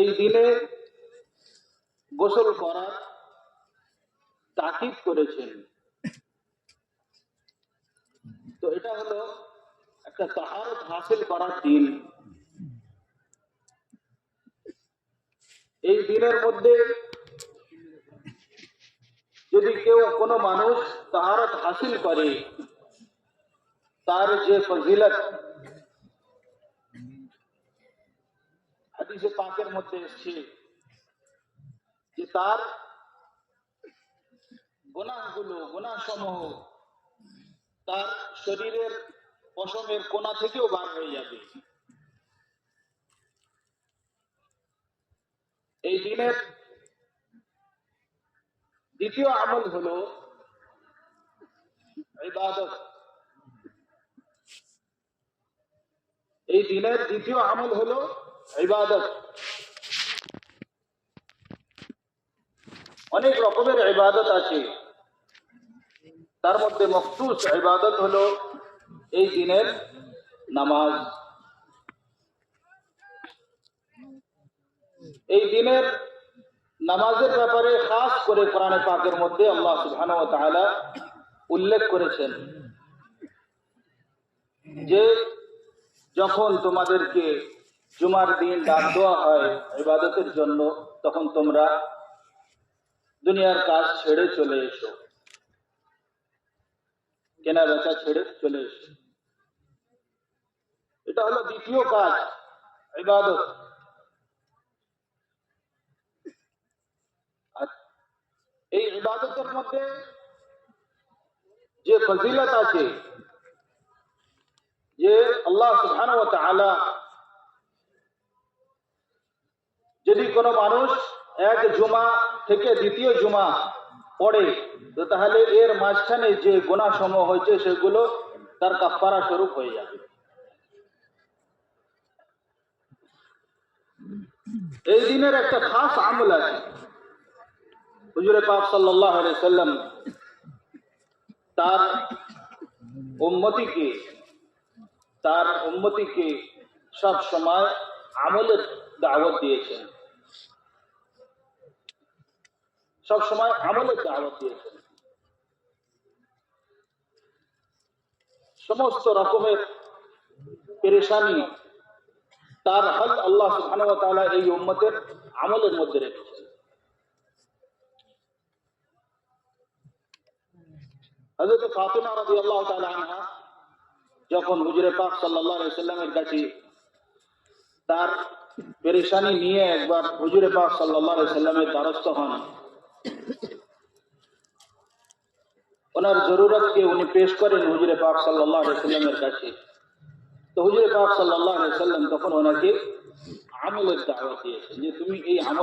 এই দিনে গোসল করার তাকিদ করেছেন। তো এটা হলো একটা তাহারত হাসিল করার দিন। এই দিনের মধ্যে যদি কেউ কোনো মানুষ তাহারত হাসিল করে, তার যে ফজিলত হাদিসে পাকের মধ্যে এসছে, যে তার গুনাহগুলো, গুনাহসমূহ তার শরীরের পশমের কোনা থেকেও বার হয়ে যাবে। এই দিনের দ্বিতীয় আমল হলো ইবাদত। এই দিনের দ্বিতীয় আমল হলো ইবাদত। অনেক রকমের ইবাদত আছে। তার মধ্যে মখসুস ইবাদত হলো এই দিনের নামাজ। এই দিনের নামাজের ব্যাপারে খাস করে কোরআনে পাকের মধ্যে আল্লাহ সুবহানাহু ওয়া তাআলা উল্লেখ করেছেন যে যখন তোমাদেরকে জুমার দিন ডাক দেওয়া হয় ইবাদতের জন্য, তখন তোমরা দুনিয়ার কাজ ছেড়ে চলে এসো। কেনা বেচা ছেড়ে চলে এসো। এটা হলো দ্বিতীয় কাজ, ইবাদত। এই ইবাদতের মধ্যে যে ফজিলত আছে, যে আল্লাহ সুবহানাহু ওয়া তাআলা যদি কোনো মানুষ এক জুমা থেকে দ্বিতীয় জুমা পড়ে তাহলে এর মাঝখানে যে গুনাহ সমূহ হয়েছে, সেগুলো তার কাফারা স্বরূপ হয়ে যাবে। এই দিনের একটা খাস আমল আছে। হুজুরে পাক আলাইহি সাল্লাম তার উম্মতিকে তার উম্মতিকে সব সময় আমলের দাওয়াত দিয়েছেন। সব সময় আমলের দাওয়াত দিয়েছেন। সমস্ত রকমের পেরেশানি তার হল আল্লাহ সুবহানাহু ওয়া এই উম্মতের আমলের মধ্যে রেখেছেন। যখন হুজুরে পাক সাল্লাল্লাহু সাল্লামের কাছে তার পেরেশানি নিয়ে একবার হুজুরে পাক সাল্লাল্লাহু সাল্লামের দ্বারস্থ হন ওনার জরুরতকে উনি পেশ করেন হুজুরে পাক সাল্লাহ সাল্লামের কাছে। তো হুজুরে পাক সাল্লাহ সাল্লাম তখন ওনাকে আমলের দাওয়া দিয়েছেন যে, তুমি এই আমল